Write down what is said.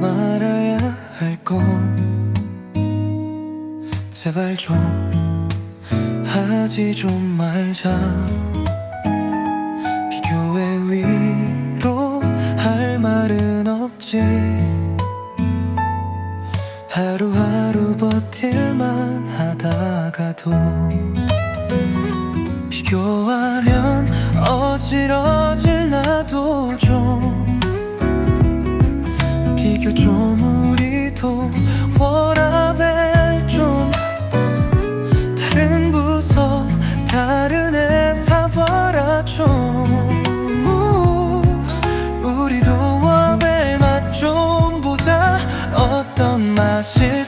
말아야 할 건 제발 좀 하지 좀 말자. 비교의 위로 할 말은 없지. 하루하루 버틸만 하다가도 비교하면 어지러질 비교 좀 우리도 워라벨 좀 다른 부서 다른 회사 봐라 좀. 우, 우리도 워벨 맛 좀 보자. 어떤 맛일